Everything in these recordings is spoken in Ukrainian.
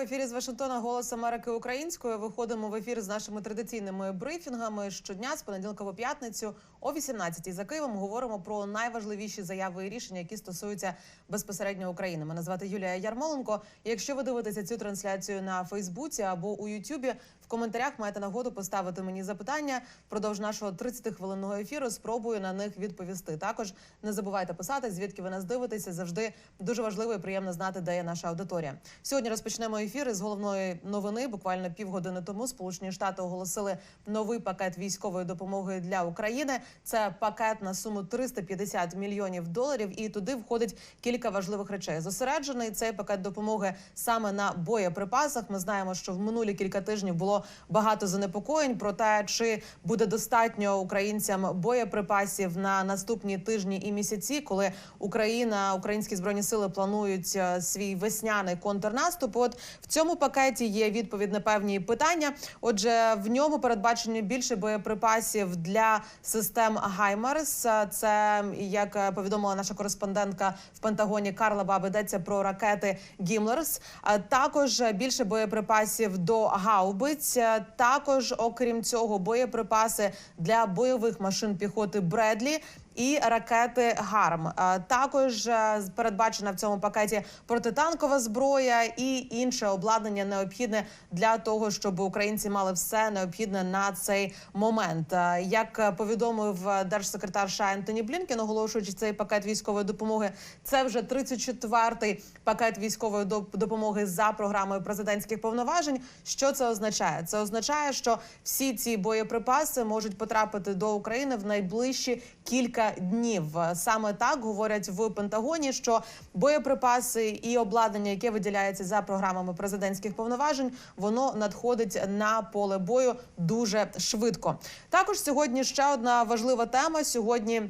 В ефірі з Вашингтона Голос Америки Українською. Виходимо в ефір з нашими традиційними брифінгами щодня з понеділка по п'ятницю о 18-й. За Києвом говоримо про найважливіші заяви і рішення, які стосуються безпосередньо України. Мене звати Юлія Ярмоленко. І Якщо ви дивитеся цю трансляцію на Фейсбуці або у Ютубі, в коментарях маєте нагоду поставити мені запитання впродовж нашого 30-хвилинного ефіру. Спробую на них відповісти. Також не забувайте писати, звідки ви нас дивитеся. Завжди дуже важливо і приємно знати, де є наша аудиторія. Сьогодні розпочнемо ефір із головної новини. Буквально півгодини тому Сполучені Штати оголосили новий пакет військової допомоги для України. Це пакет на суму 350 мільйонів доларів, і туди входить кілька важливих речей. Зосереджений цей пакет допомоги саме на боєприпасах. Ми знаємо, що в минулі кілька тижнів було багато занепокоєнь про те, чи буде достатньо українцям боєприпасів на наступні тижні і місяці, коли Україна, українські збройні сили планують е, свій весняний контрнаступ. От в цьому пакеті є відповідь на певні питання. Отже, в ньому передбачені більше боєприпасів для систем Гаймарс. Це як е, повідомила наша кореспондентка в Пентагоні Карла Баб, йдеться про ракети Гімлерс. А також більше боєприпасів до гаубиць. Також, окрім цього, боєприпаси для бойових машин піхоти Бредлі. І ракети ГАРМ також е, передбачена в цьому пакеті протитанкова зброя і інше обладнання необхідне для того, щоб українці мали все необхідне на цей момент. Е, Як повідомив держсекретар США Ентоні оголошуючи цей пакет військової допомоги, це вже 34-й пакет військової доп- допомоги за програмою президентських повноважень. Що це означає? Це означає, що всі ці боєприпаси можуть потрапити до України в найближчі кілька днів. Саме так говорять в Пентагоні, що боєприпаси і обладнання, яке виділяється за програмами президентських повноважень, воно надходить на поле бою дуже швидко. Також сьогодні ще одна важлива тема. Сьогодні.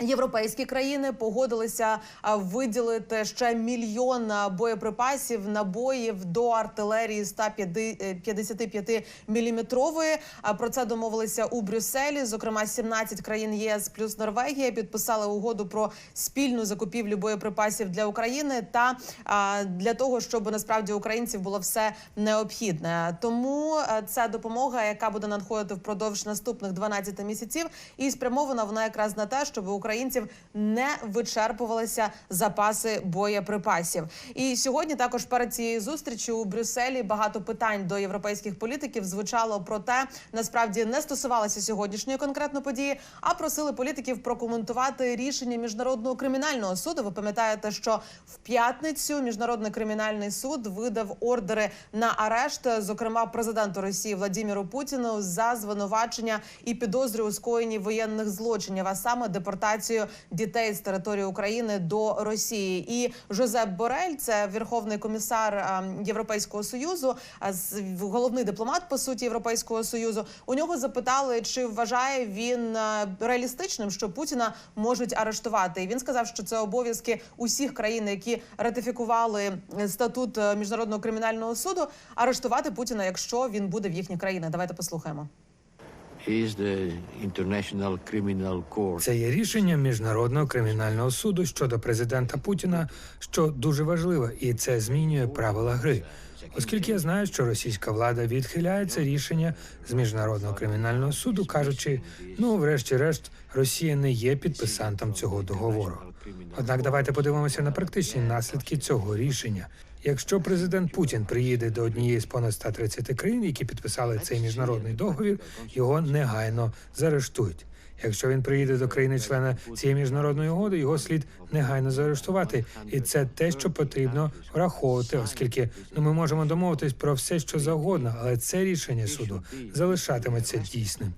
Європейські країни погодилися виділити ще мільйон боєприпасів набоїв до артилерії 155 міліметрової. А Про це домовилися у Брюсселі. Зокрема, 17 країн ЄС плюс Норвегія підписали угоду про спільну закупівлю боєприпасів для України та для того, щоб насправді українців було все необхідне. Тому ця допомога, яка буде надходити впродовж наступних 12 місяців, і спрямована вона якраз на те, щоб у українців не вичерпувалися запаси боєприпасів. І сьогодні також перед цією зустрічю у Брюсселі багато питань до європейських політиків звучало про те, насправді не стосувалося сьогоднішньої конкретно події, а просили політиків прокоментувати рішення міжнародного кримінального суду. Ви пам'ятаєте, що в п'ятницю міжнародний кримінальний суд видав ордери на арешт, зокрема президенту Росії Владіміру Путіну за звинувачення і підозри у скоєнні воєнних злочинів, а саме депортацію дітей з території України до Росії. І Жозеп Борель, це верховний комісар Європейського союзу, з- головний дипломат по суті Європейського союзу. У нього запитали, чи вважає він реалістичним, що Путіна можуть арештувати. І він сказав, що це обов'язки усіх країн, які ратифікували е, статут е, міжнародного кримінального суду, арештувати Путіна, якщо він буде в їхній країні. Давайте послухаємо. Це є рішення міжнародного кримінального суду щодо президента Путіна, що дуже важливо, і це змінює правила гри. Оскільки я знаю, що російська влада відхиляє це рішення з міжнародного кримінального суду, кажучи, ну, врешті-решт, Росія не є підписантом цього договору. Однак давайте подивимося на практичні наслідки цього рішення. Якщо президент Путін приїде до однієї з понад 130 країн, які підписали цей міжнародний договір, його негайно заарештують. Якщо він приїде до країни-члена цієї міжнародної угоди, його слід негайно заарештувати, і це те, що потрібно враховувати, оскільки ну ми можемо домовитись про все, що завгодно, але це рішення суду залишатиметься дійсним.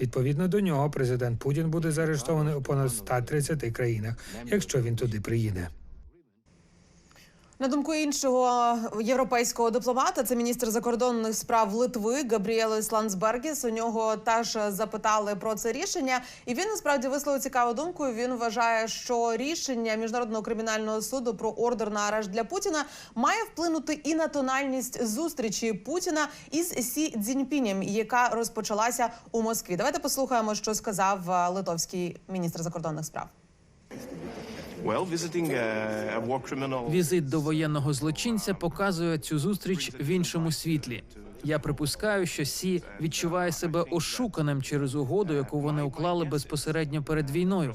Відповідно до нього, президент Путін буде заарештований у понад 130 країнах, якщо він туди приїде. На думку іншого європейського дипломата, це міністр закордонних справ Литви Габріелос Ландсбергіс. У нього теж запитали про це рішення, і він насправді висловив цікаву думку. Він вважає, що рішення міжнародного кримінального суду про ордер на арешт для Путіна має вплинути і на тональність зустрічі Путіна із Сі Цзіньпінем, яка розпочалася у Москві. Давайте послухаємо, що сказав е, литовський міністр закордонних справ. Візит до воєнного злочинця показує цю зустріч в іншому світлі. Я припускаю, що Сі відчуває себе ошуканим через угоду, яку вони уклали безпосередньо перед війною.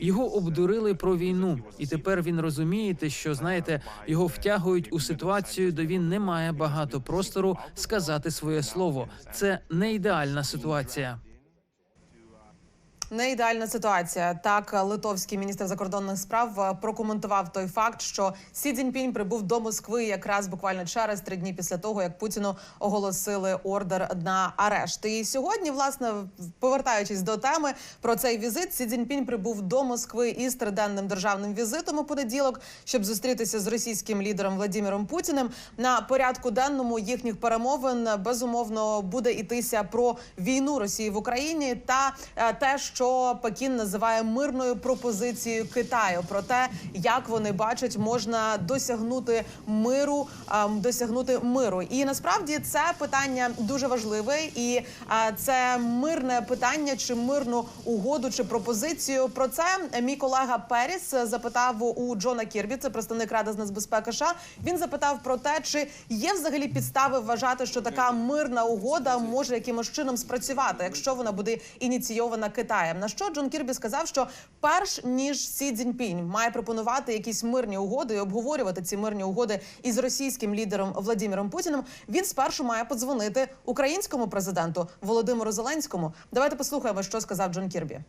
Його обдурили про війну, і тепер він розумієте, що знаєте, його втягують у ситуацію, де він не має багато простору сказати своє слово. Це не ідеальна ситуація. Не ідеальна ситуація. Так, литовський міністр закордонних справ е, прокоментував той факт, що Сі Цзіньпінь прибув до Москви якраз буквально через три дні після того, як Путіну оголосили ордер на арешт. І сьогодні, власне, повертаючись до теми про цей візит, Сі Цзіньпінь прибув до Москви із триденним державним візитом у понеділок, щоб зустрітися з російським лідером Владимиром Путіним. На порядку денному їхніх перемовин безумовно буде йтися про війну Росії в Україні та е, те, що Пекін називає мирною пропозицією Китаю, про те, як вони бачать, можна досягнути миру, ем, досягнути миру. І насправді це питання дуже важливе, і е, це мирне питання, чи мирну угоду, чи пропозицію. Про це мій колега Періс запитав у Джона Кірбі, це представник Ради з нацбезпеки США. Він запитав про те, чи є взагалі підстави вважати, що така мирна угода може якимось чином спрацювати, якщо вона буде ініційована Китаєм. На що Джон Кірбі сказав, що перш ніж Сі Цзіньпінь має пропонувати якісь мирні угоди і обговорювати ці мирні угоди із російським лідером Владимиром Путіним, він спершу має подзвонити українському президенту Володимиру Зеленському. Давайте послухаємо, що сказав Джон Кірбі.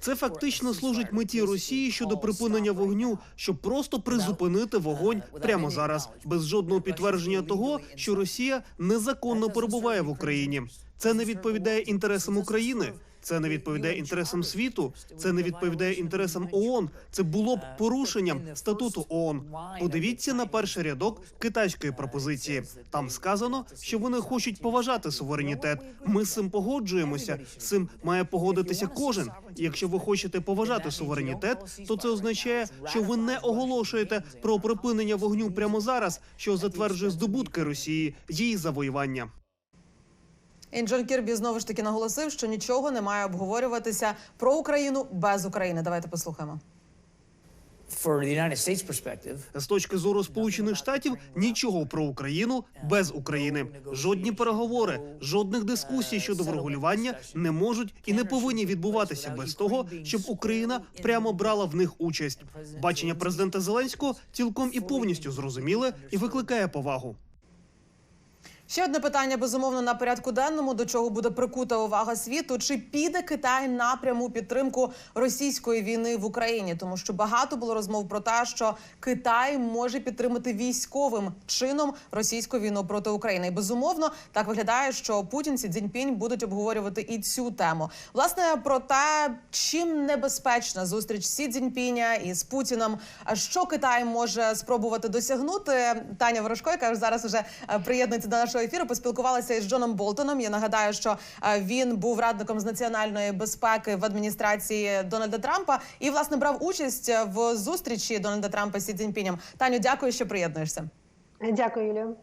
Це фактично служить меті Росії щодо припинення вогню, щоб просто призупинити вогонь прямо зараз, без жодного підтвердження того, що Росія незаконно перебуває в Україні. Це не відповідає інтересам України. Це не відповідає інтересам світу. Це не відповідає інтересам ООН. Це було б порушенням статуту ООН. Подивіться на перший рядок китайської пропозиції. Там сказано, що вони хочуть поважати суверенітет. Ми з цим погоджуємося. З цим має погодитися кожен. Якщо ви хочете поважати суверенітет, то це означає, що ви не оголошуєте про припинення вогню прямо зараз, що затверджує здобутки Росії, її завоювання. І Джон Кірбі знову ж таки наголосив, що нічого не має обговорюватися про Україну без України. Давайте послухаємо. З точки зору Сполучених Штатів нічого про Україну без України. Жодні переговори, жодних дискусій щодо врегулювання не можуть і не повинні відбуватися без того, щоб Україна прямо брала в них участь. Бачення президента Зеленського цілком і повністю зрозуміле і викликає повагу. Ще одне питання безумовно на порядку денному, до чого буде прикута увага світу. Чи піде Китай на пряму підтримку російської війни в Україні? Тому що багато було розмов про те, що Китай може підтримати військовим чином російську війну проти України. І безумовно так виглядає, що Путін Сі Цзіньпінь будуть обговорювати і цю тему. Власне про те, чим небезпечна зустріч Сі Цзіньпіня із Путіном, що Китай може спробувати досягнути. Таня Ворожко, яка зараз вже е, приєднується до нашого ефіру, поспілкувалася із Джоном Болтоном. Я нагадаю, що е, він був радником з національної безпеки в адміністрації Дональда Трампа і власне брав участь в зустрічі Дональда Трампа з Сі Цзіньпінем. Таню, дякую, що приєднуєшся. Дякую, Юлію.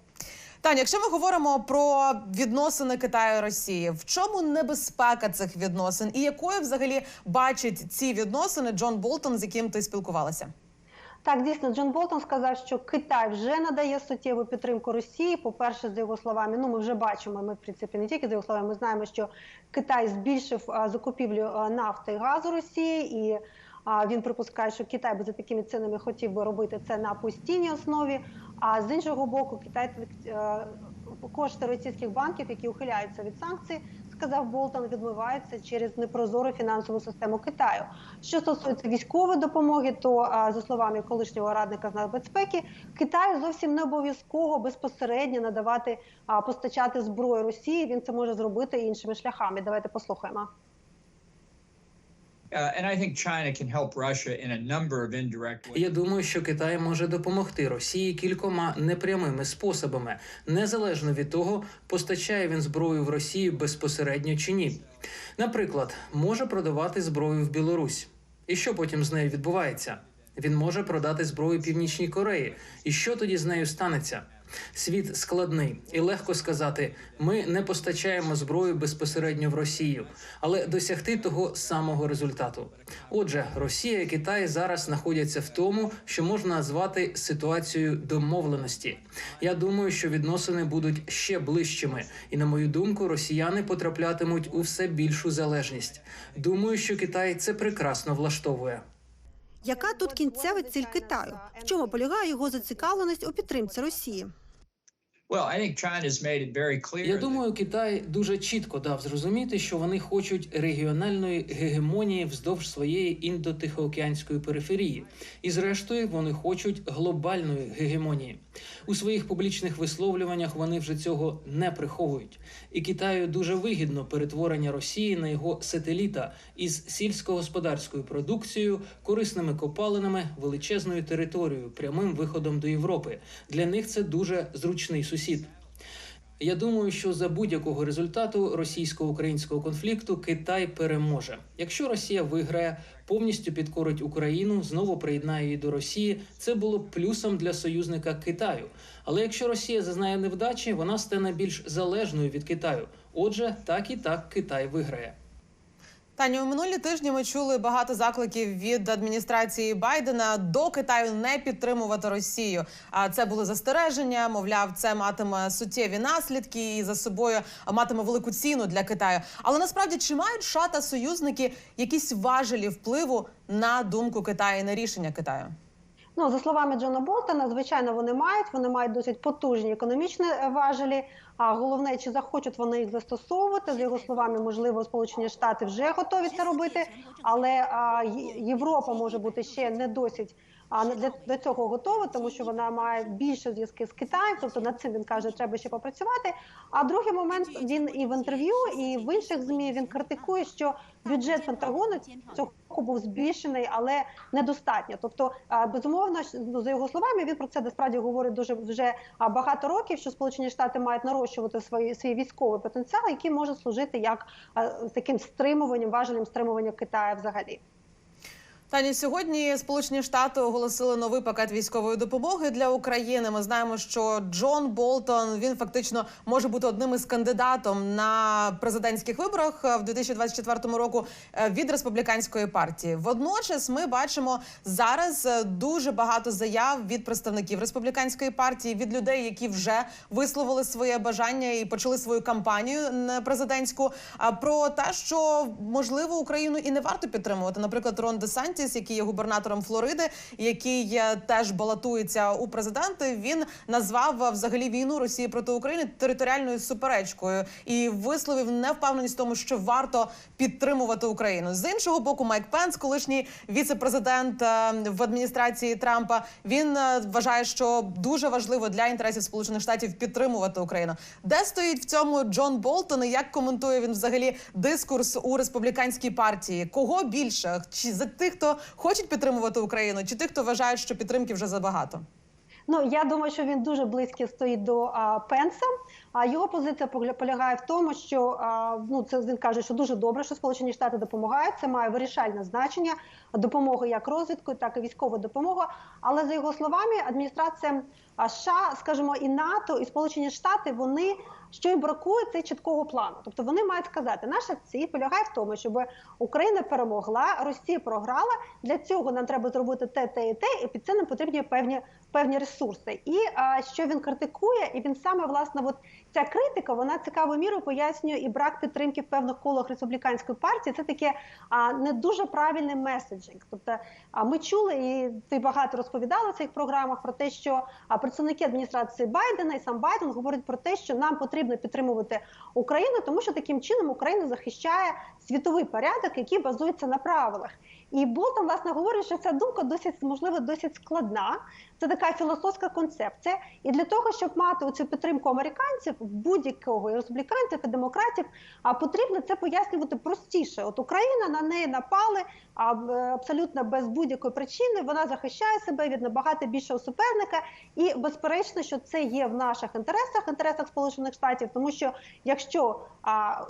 Таня, якщо ми говоримо про відносини Китаю і Росії, в чому небезпека цих відносин і якою взагалі бачить ці відносини Джон Болтон, з яким ти спілкувалася? Так, дійсно, Джон Болтон сказав, що Китай вже надає суттєву підтримку Росії. По-перше, за його словами, ну ми вже бачимо. Ми в принципі не тільки за його словами, ми знаємо, що Китай збільшив закупівлю нафти і газу Росії, і він припускає, що Китай би за такими цінами хотів би робити це на постійній основі. А з іншого боку, Китай кошти російських банків, які ухиляються від санкцій, сказав Болтон, відмиваються через непрозору фінансову систему Китаю. Що стосується військової допомоги, то за словами колишнього радника з нацбезпеки, Китаю зовсім не обов'язково безпосередньо надавати постачати зброю Росії. Він це може зробити іншими шляхами. Давайте послухаємо. Я думаю, що Китай може допомогти Росії кількома непрямими способами, незалежно від того, постачає він зброю в Росію безпосередньо чи ні. Наприклад, може продавати зброю в Білорусь. І що потім з нею відбувається? Він може продати зброю Північній Кореї. І що тоді з нею станеться? Світ складний і легко сказати: ми не постачаємо зброю безпосередньо в Росію, але досягти того самого результату. Отже, Росія і Китай зараз знаходяться в тому, що можна назвати ситуацією домовленості. Я думаю, що відносини будуть ще ближчими, і на мою думку, росіяни потраплятимуть у все більшу залежність. Думаю, що Китай це прекрасно влаштовує. Яка тут кінцева ціль Китаю? В чому полягає його зацікавленість у підтримці Росії? Я думаю, Китай дуже чітко дав зрозуміти, що вони хочуть регіональної гегемонії вздовж своєї індотихоокеанської периферії, і зрештою вони хочуть глобальної гегемонії. У своїх публічних висловлюваннях вони вже цього не приховують. І Китаю дуже вигідно перетворення Росії на його сателіта із сільськогосподарською продукцією, корисними копалинами, величезною територією, прямим виходом до Європи. Для них це дуже зручний сусід. Я думаю, що за будь-якого результату російсько-українського конфлікту Китай переможе. Якщо Росія виграє, повністю підкорить Україну, знову приєднає її до Росії. Це було б плюсом для союзника Китаю. Але якщо Росія зазнає невдачі, вона стане більш залежною від Китаю. Отже, так і так Китай виграє. Таню, минулі тижні ми чули багато закликів від адміністрації Байдена до Китаю не підтримувати Росію. А це були застереження. Мовляв, це матиме суттєві наслідки і за собою матиме велику ціну для Китаю. Але насправді чи мають США та союзники якісь важелі впливу на думку Китаю і на рішення Китаю? Ну, за словами Джона Болтона, звичайно, вони мають. Вони мають досить потужні економічні е, важелі. А головне, чи захочуть вони їх застосовувати за його словами, можливо, Сполучені Штати вже готові це робити, але а, Європа може бути ще не досить. А для, для цього готова, тому що вона має більше зв'язки з Китаєм, тобто над цим він каже, треба ще попрацювати. А другий момент він і в інтерв'ю, і в інших змі він критикує, що бюджет Пентагону цього року був збільшений, але недостатньо. Тобто, безумовно, ну, за його словами, він про це насправді говорить дуже вже багато років, що Сполучені Штати мають нарощувати свої свій військовий потенціал, який може служити як таким стримуванням, важелем стримування Китаю взагалі. Тані, сьогодні Сполучені Штати оголосили новий пакет військової допомоги для України. Ми знаємо, що Джон Болтон він фактично може бути одним із кандидатом на президентських виборах е, в 2024 року е, від республіканської партії. Водночас ми бачимо зараз е, дуже багато заяв від представників республіканської партії, від людей, які вже висловили своє бажання і почали свою кампанію президентську. А про те, що можливо Україну і не варто підтримувати. Наприклад, Рон Де Сантіс, який є губернатором Флориди, який е, теж балотується у президенти. Він назвав е, взагалі війну Росії проти України територіальною суперечкою і висловив невпевненість в тому, що варто підтримувати Україну. З іншого боку, Майк Пенс, колишній віце-президент е, в адміністрації Трампа, він вважає, що дуже важливо для інтересів Сполучених Штатів підтримувати Україну. Де стоїть в цьому Джон Болтон? і Як коментує він взагалі дискурс у республіканській партії? Кого більше? Чи за тих, хто хочуть підтримувати Україну, чи тих, хто вважає, що підтримки вже забагато? Ну я думаю, що він дуже близький стоїть до а, Пенса. А його позиція полягає в тому, що а, ну це він каже, що дуже добре, що Сполучені Штати допомагають. Це має вирішальне значення допомоги як розвідкою, так і військова допомога. Але за його словами, адміністрація США, скажімо, і НАТО, і Сполучені Штати вони. Що їм бракує це чіткого плану. Тобто вони мають сказати, наша ціль полягає в тому, щоб Україна перемогла, Росія програла. Для цього нам треба зробити те, те і те, і під це нам потрібні певні певні ресурси. І а, що він критикує, і він саме власне, от ця критика, вона цікавою мірою пояснює і брак підтримки в певних колах республіканської партії. Це таке а, не дуже правильний меседжинг. Тобто, а ми чули, і ти багато розповідала в цих програмах про те, що а, представники адміністрації Байдена і сам Байден говорять про те, що нам потрібно підтримувати Україну, тому що таким чином Україна захищає світовий порядок, який базується на правилах. І Болтон, власне, говорить, що ця думка досить можливо досить складна. Це така філософська концепція. І для того, щоб мати цю підтримку американців, будь-якого і республіканців і демократів, а потрібно це пояснювати простіше. От Україна на неї напали а, абсолютно без будь-якої причини. Вона захищає себе від набагато більшого суперника. І безперечно, що це є в наших інтересах, інтересах Сполучених Штатів, тому що якщо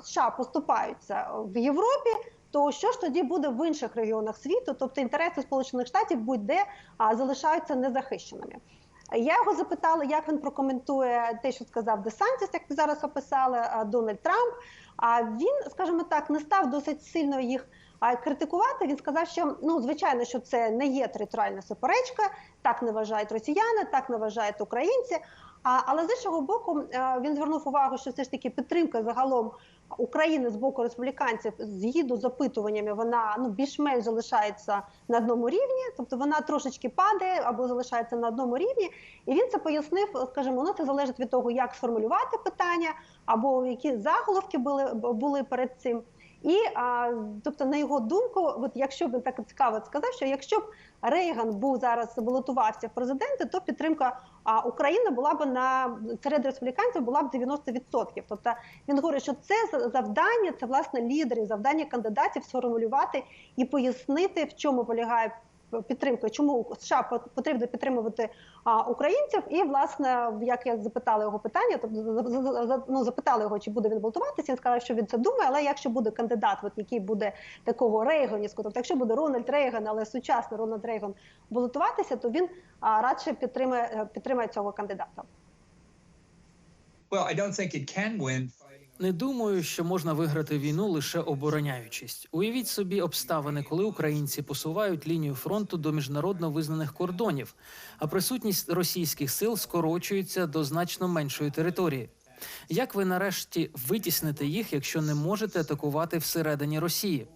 США поступаються в Європі. То що ж тоді буде в інших регіонах світу? Тобто інтереси Сполучених Штатів будь-де залишаються незахищеними. Я його запитала, як він прокоментує те, що сказав Десантіс, як ви зараз описали, Дональд Трамп. А він, скажімо так, не став досить сильно їх критикувати. Він сказав, що ну звичайно, що це не є територіальна суперечка, так не вважають росіяни, так не вважають українці. Але з іншого боку, він звернув увагу, що все ж таки підтримка загалом України з боку республіканців згідно з опитуваннями, вона ну більш-менш залишається на одному рівні, тобто вона трошечки падає або залишається на одному рівні. І він це пояснив, скажімо, ну це залежить від того, як сформулювати питання, або які заголовки були були перед цим. І а, тобто, на його думку, от якщо б він так цікаво сказав, що якщо б Рейган був зараз балотувався в президенти, то підтримка України була б на серед республіканців була б 90%. Тобто він говорить, що це за- завдання, це власне лідерів, завдання кандидатів сформулювати і пояснити, в чому полягає підтримка, чому США по- потрібно підтримувати а, українців. І власне, як я запитала його питання, тобто ну, запитала його, чи буде він балотуватися. Він сказав, що він це думає, але якщо буде кандидат, от який буде такого рейганівського, тобто якщо буде Рональд Рейган, але сучасний Рональд Рейган балотуватися, то він а, радше підтримає підтримає цього кандидата. Well, I don't think it can win. Не думаю, що можна виграти війну лише обороняючись. Уявіть собі обставини, коли українці посувають лінію фронту до міжнародно визнаних кордонів, а присутність російських сил скорочується до значно меншої території. Як ви нарешті витісните їх, якщо не можете атакувати всередині Росії?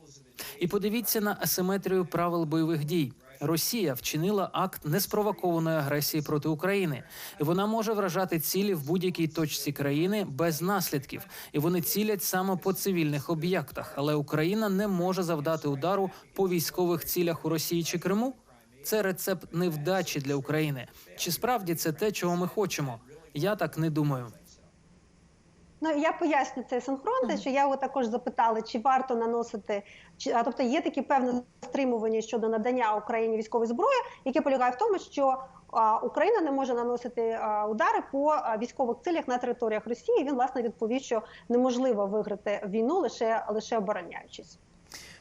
І подивіться на асиметрію правил бойових дій. Росія вчинила акт неспровокованої агресії проти України, і вона може вражати цілі в будь-якій точці країни без наслідків, і вони цілять саме по цивільних об'єктах. Але Україна не може завдати удару по військових цілях у Росії чи Криму. Це рецепт невдачі для України. Чи справді це те, чого ми хочемо? Я так не думаю. Ну я поясню цей синхрон, те, що я його також запитала, чи варто наносити, чи а тобто є такі певне стримування щодо надання Україні військової зброї, яке полягає в тому, що а, Україна не може наносити а, удари по а, військових цілях на територіях Росії. Він власне відповів, що неможливо виграти війну лише лише обороняючись.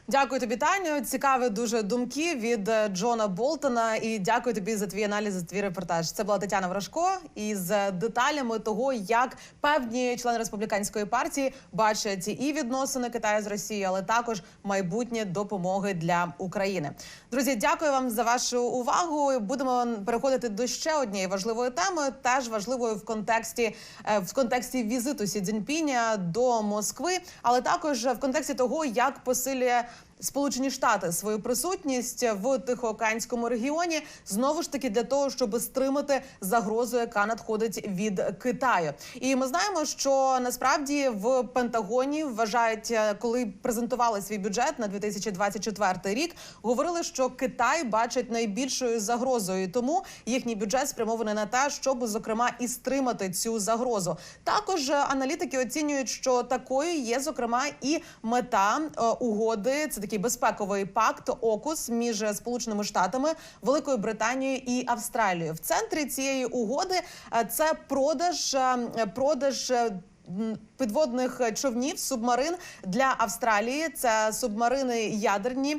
Дякую тобі, Таню. Цікаві дуже думки від е, Джона Болтона. І дякую тобі за твій аналіз, за твій репортаж. Це була Тетяна Вражко із деталями того, як певні члени республіканської партії бачать і відносини Китаю з Росією, але також майбутнє допомоги для України. Друзі, дякую вам за вашу увагу. Будемо переходити до ще однієї важливої теми, теж важливої в контексті е, в контексті візиту Сі Цзіньпіня до Москви, але також в контексті того, як посилює. Сполучені Штати свою присутність в Тихоокеанському регіоні знову ж таки для того, щоб стримати загрозу, яка надходить від Китаю. І ми знаємо, що насправді в Пентагоні вважають, е, коли презентували свій бюджет на 2024 рік, говорили, що Китай бачить найбільшою загрозою. Тому їхній бюджет спрямований на те, щоб зокрема і стримати цю загрозу. Також е, аналітики оцінюють, що такою є зокрема і мета е, угоди. Це такий безпековий пакт ОКУС між Сполученими Штатами, Великою Британією і Австралією. В центрі цієї угоди е, це продаж е, продаж. Е, Підводних човнів субмарин для Австралії це субмарини ядерні.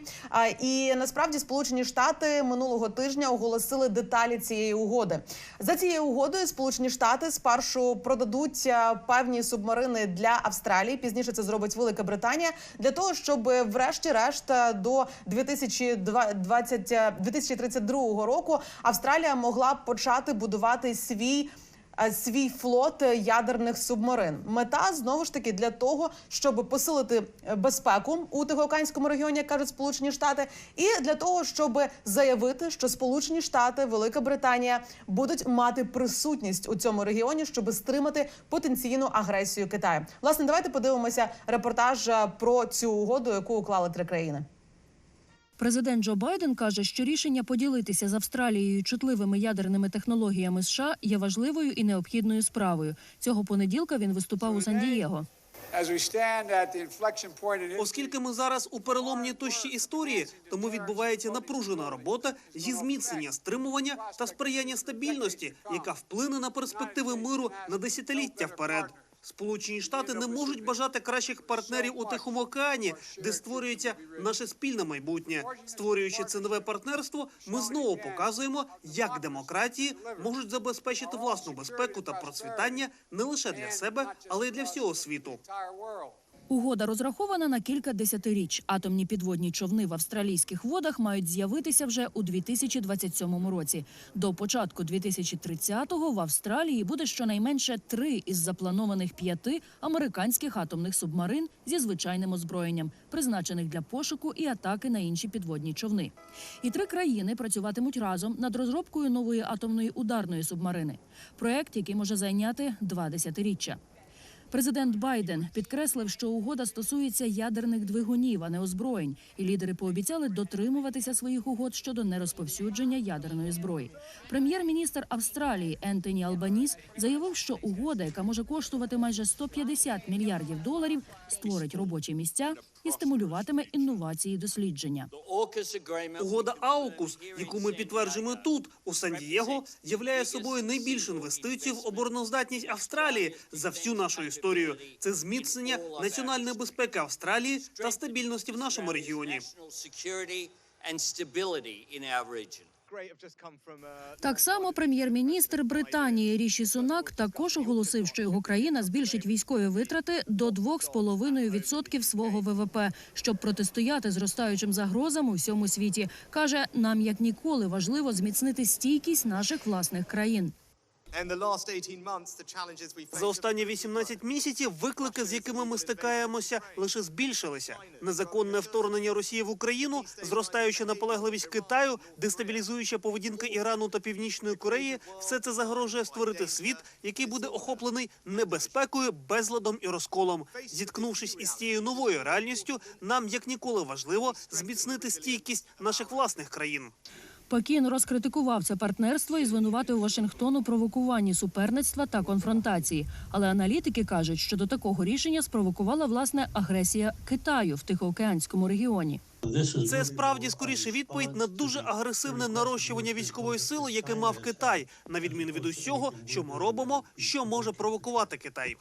І насправді Сполучені Штати минулого тижня оголосили деталі цієї угоди. За цією угодою Сполучені Штати спершу продадуть а, певні субмарини для Австралії. Пізніше це зробить Велика Британія для того, щоб врешті-решт а, до 2020, а, 2032 року Австралія могла почати будувати свій е, свій флот е, ядерних субмарин. Мета знову ж таки для того, щоб посилити е, безпеку у Тихоокеанському регіоні, як кажуть Сполучені Штати, і для того, щоб заявити, що Сполучені Штати, Велика Британія будуть мати присутність у цьому регіоні, щоб стримати потенційну агресію Китаю. Власне, давайте подивимося репортаж е, про цю угоду, яку уклали три країни. Президент Джо Байден каже, що рішення поділитися з Австралією чутливими ядерними технологіями США є важливою і необхідною справою. Цього понеділка він виступав у Сан-Дієго. Оскільки ми зараз у переломній точці історії, тому відбувається напружена робота зі зміцнення стримування та сприяння стабільності, яка вплине на перспективи миру на десятиліття вперед. Сполучені Штати не можуть бажати кращих партнерів у Тихому океані, де створюється наше спільне майбутнє. Створюючи це нове партнерство, ми знову показуємо, як демократії можуть забезпечити власну безпеку та процвітання не лише для себе, але й для всього світу. Угода розрахована на кілька десятиріч. Атомні підводні човни в австралійських водах мають з'явитися вже у 2027 році. До початку 2030-го в Австралії буде щонайменше три із запланованих п'яти американських атомних субмарин зі звичайним озброєнням, призначених для пошуку і атаки на інші підводні човни. І три країни працюватимуть разом над розробкою нової атомної ударної субмарини. Проект, який може зайняти два десятиріччя. Президент Байден підкреслив, що угода стосується ядерних двигунів, а не озброєнь, і лідери пообіцяли дотримуватися своїх угод щодо нерозповсюдження ядерної зброї. Прем'єр-міністр Австралії Ентоні Албаніс заявив, що угода, яка може коштувати майже 150 мільярдів доларів, створить робочі місця і стимулюватиме інновації дослідження. Угода Аукус, яку ми підтверджуємо тут, у Сан-Дієго, являє собою найбільшу інвестицію в обороноздатність Австралії за всю нашу історію. Це зміцнення національної безпеки Австралії та стабільності в нашому регіоні. Так само прем'єр-міністр Британії Ріші Сунак також оголосив, що його країна збільшить військові витрати до 2,5% свого ВВП, щоб протистояти зростаючим загрозам у всьому світі. каже, нам як ніколи важливо зміцнити стійкість наших власних країн. За останні 18 місяців виклики, з якими ми стикаємося, лише збільшилися. Незаконне вторгнення Росії в Україну, зростаюча наполегливість Китаю, дестабілізуюча поведінка Ірану та Північної Кореї, все це загрожує створити світ, який буде охоплений небезпекою, безладом і розколом. Зіткнувшись із цією новою реальністю, нам як ніколи важливо зміцнити стійкість наших власних країн. Пекін розкритикував це партнерство і звинуватив Вашингтон у провокуванні суперництва та конфронтації. Але аналітики кажуть, що до такого рішення спровокувала власне агресія Китаю в Тихоокеанському регіоні. Це справді скоріше відповідь на дуже агресивне нарощування військової сили, яке мав Китай, на відміну від усього, що ми робимо, що може провокувати Китай.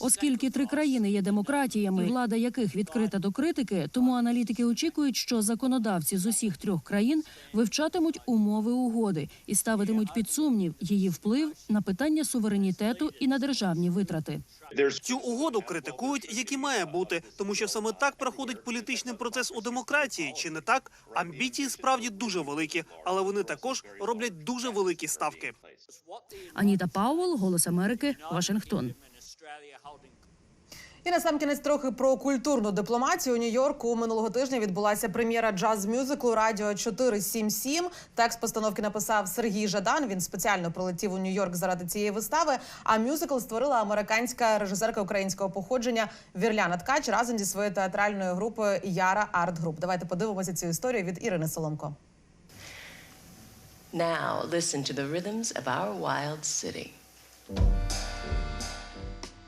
Оскільки три країни є демократіями, влада яких відкрита до критики, тому аналітики очікують, що законодавці з усіх трьох країн вивчатимуть умови угоди і ставитимуть під сумнів її вплив на питання суверенітету і на державні витрати. Цю угоду критикують, як і має бути, тому що саме так проходить політичний процес у демократії. Чи не так? Амбіції справді дуже великі, але вони також роблять дуже великі ставки. Аніта Пауел, Голос Америки, Вашингтон. І на сам кінець трохи про культурну дипломатію. У Нью-Йорку минулого тижня відбулася прем'єра джаз-мюзиклу Радіо 477. Текст постановки написав Сергій Жадан. Він спеціально прилетів у Нью-Йорк заради цієї вистави. А мюзикл створила американська режисерка українського походження Вірляна Ткач разом зі своєю театральною групою Яра Арт Груп. Давайте подивимося цю історію від Ірини Соломко. Now listen to the rhythms of our wild city.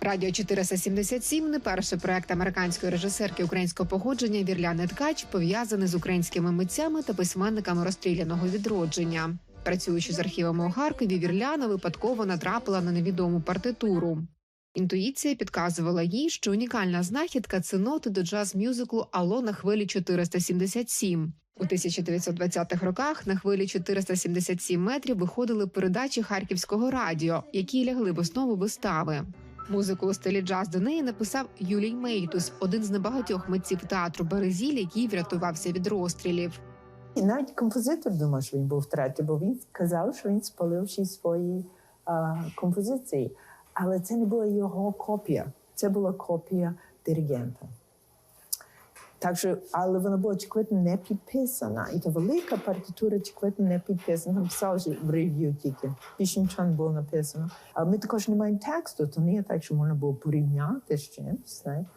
Радіо 477 – не перший проект американської режисерки українського походження Вірляни Ткач, пов'язаний з українськими митцями та письменниками розстріляного відродження. Працюючи з архівами у Харкові, Вірляна випадково натрапила на невідому партитуру. Інтуїція підказувала їй, що унікальна знахідка це ноти до джаз-мюзиклу Ало на хвилі 477. У 1920-х роках на хвилі 477 метрів виходили передачі харківського радіо, які лягли в основу вистави. Музику у стилі джаз до неї написав Юлій Мейтус, один з небагатьох митців театру Березіль, який врятувався від розстрілів. І навіть композитор думав, що він був втратий, бо він сказав, що він спалив всі свої а, композиції. Але це не була його копія, це була копія диригента. Так що, але вона була очевидно не підписана. І та велика партитура очевидно не підписана. Написали що в рев'ю тільки. Більше нічого не було написано. Але ми також не маємо тексту, то не є так, що можна було порівняти з чимось. знаєте.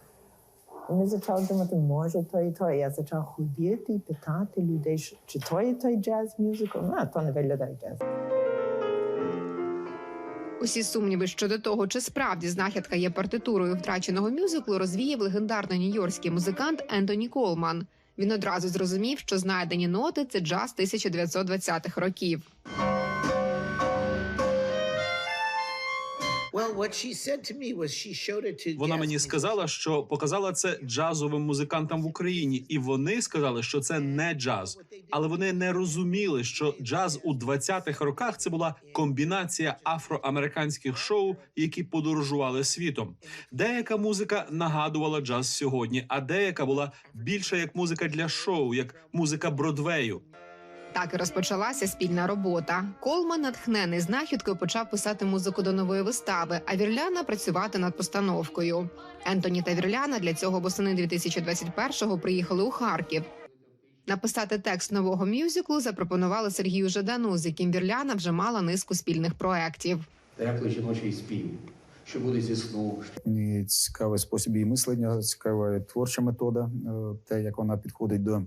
І ми почали думати, може то і то. Я почав ходити і питати людей, чи то є той джаз-мюзикл. Ну, то не виглядає джаз. Усі сумніви щодо того, чи справді знахідка є партитурою втраченого мюзиклу, розвіяв легендарний нью-йоркський музикант Ентоні Колман. Він одразу зрозумів, що знайдені ноти це джаз 1920-х років. Вона мені сказала, що показала це джазовим музикантам в Україні, і вони сказали, що це не джаз. Але вони не розуміли, що джаз у 20-х роках це була комбінація афроамериканських шоу, які подорожували світом. Деяка музика нагадувала джаз сьогодні, а деяка була більше як музика для шоу, як музика Бродвею. Так і розпочалася спільна робота. Колман, натхнений знахідкою, почав писати музику до нової вистави, а Вірляна працювати над постановкою. Ентоні та Вірляна для цього восени 2021-го приїхали у Харків. Написати текст нового мюзиклу запропонували Сергію Жадану, з яким Вірляна вже мала низку спільних проєктів. Теплий жіночий спів, що буде зі сну. Мені цікавий спосіб її мислення, цікава творча метода, е, те, як вона підходить до е,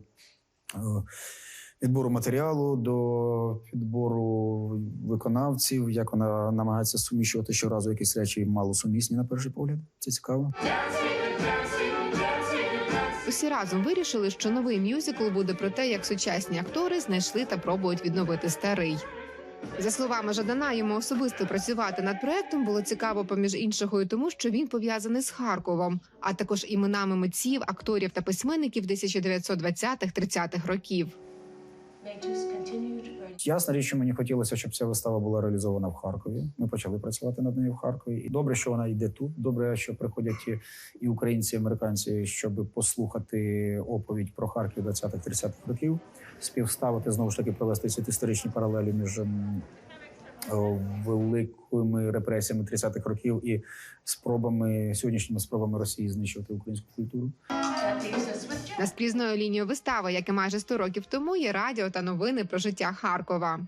відбору матеріалу, до підбору виконавців, як вона намагається суміщувати щоразу якісь речі малосумісні на перший погляд. Це цікаво. Усі разом вирішили, що новий мюзикл буде про те, як сучасні актори знайшли та пробують відновити старий. За словами Жадана, йому особисто працювати над проектом було цікаво, поміж іншого, і тому, що він пов'язаний з Харковом, а також іменами митців, акторів та письменників 1920-30-х років. Ясна річ, що мені хотілося, щоб ця вистава була реалізована в Харкові. Ми почали працювати над нею в Харкові. І добре, що вона йде тут. Добре, що приходять і- українці, і американці, щоб послухати оповідь про Харків 20-30-х років, співставити знову ж таки провести ці історичні паралелі між великими репресіями 30-х років і спробами сьогоднішніми спробами Росії знищувати українську культуру. На скрізною лінією вистави, як і майже 100 років тому, є радіо та новини про життя Харкова.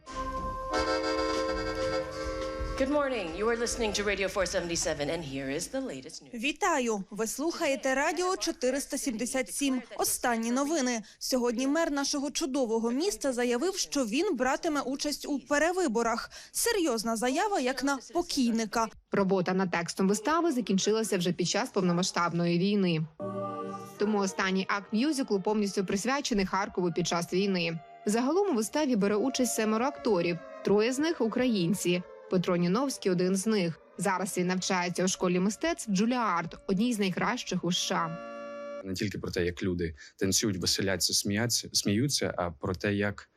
Good morning. You are listening to Radio 477, and here is the latest news. Вітаю! Ви слухаєте радіо 477. Останні новини. Сьогодні мер нашого чудового міста заявив, що він братиме участь у перевиборах. Серйозна заява, як на покійника. Робота над текстом вистави закінчилася вже під час повномасштабної війни. Тому останній акт мюзиклу повністю присвячений Харкову під час війни. Загалом у виставі бере участь семеро акторів. Троє з них українці. Петро Ніновський один з них. Зараз він навчається у школі мистецтв Джуліард, одній з найкращих у США. не тільки про те, як люди танцюють, веселяться, сміються, сміються, а про те, як,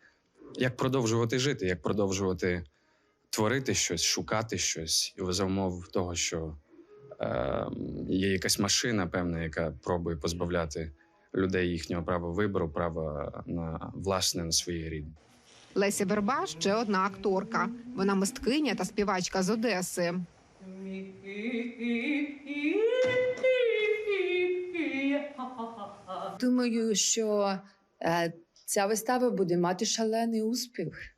як продовжувати жити, як продовжувати творити щось, шукати щось, і за умов того, що е, є якась машина, певна, яка пробує позбавляти людей їхнього права вибору, права на власне на своє рідне. Леся Верба ще одна акторка. Вона мисткиня та співачка з Одеси. Думаю, що е, ця вистава буде мати шалений успіх,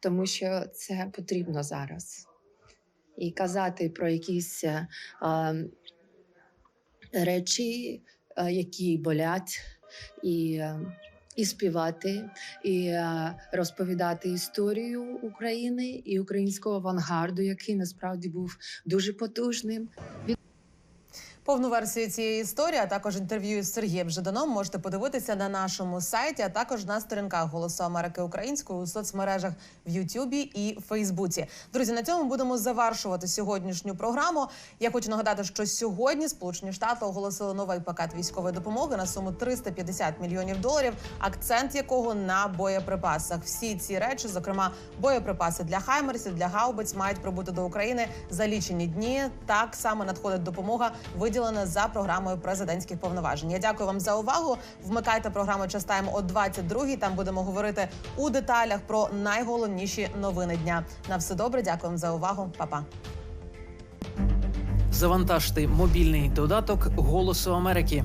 тому що це потрібно зараз. І казати про якісь е, е, речі, які болять, і, і співати, і е, розповідати історію України і українського авангарду, який насправді був дуже потужним. Повну версію цієї історії, а також інтерв'ю з Сергієм Жиданом можете подивитися на нашому сайті, а також на сторінках Голосу Америки Української у соцмережах в Ютубі і Фейсбуці. Друзі, на цьому будемо завершувати сьогоднішню програму. Я хочу нагадати, що сьогодні Сполучені Штати оголосили новий пакет військової допомоги на суму 350 мільйонів доларів, акцент якого на боєприпасах. Всі ці речі, зокрема боєприпаси для хаймерсів, для гаубиць, мають прибути до України за лічені дні. Так само надходить допомога виділена за програмою президентських повноважень. Я дякую вам за увагу. Вмикайте програму «Частайм» о 22-й. Там будемо говорити у деталях про найголовніші новини дня. На все добре. Дякую вам за увагу. Па-па. Завантажте мобільний додаток Голосу Америки.